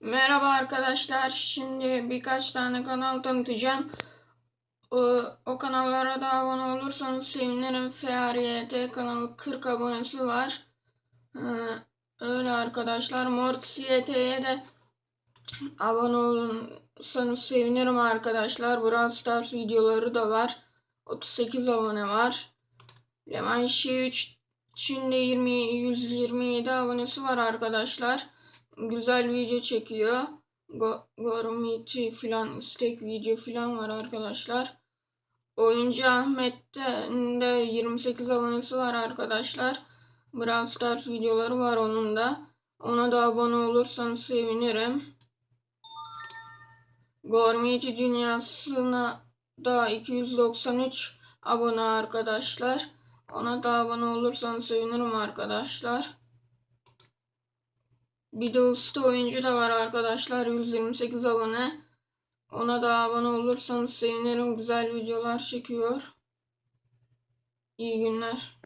Merhaba arkadaşlar. Şimdi birkaç tane kanal tanıtacağım. O, o kanallara da abone olursanız sevinirim. FRYT kanalı 40 abonesi var. Ee, öyle arkadaşlar. Mortis YT'ye de abone olursanız sevinirim arkadaşlar. Brawl Stars videoları da var. 38 abone var. Leman 3 şimdi 20 127 abonesi var arkadaşlar. Güzel video çekiyor. Go Gormiti filan istek video filan var arkadaşlar. Oyuncu Ahmet'te de 28 abonesi var arkadaşlar. Brawl Stars videoları var onun da. Ona da abone olursanız sevinirim. Gormiti dünyasına da 293 abone arkadaşlar. Ona da abone olursanız sevinirim arkadaşlar. Bir de usta oyuncu da var arkadaşlar. 128 abone. Ona da abone olursanız sevinirim. Güzel videolar çekiyor. İyi günler.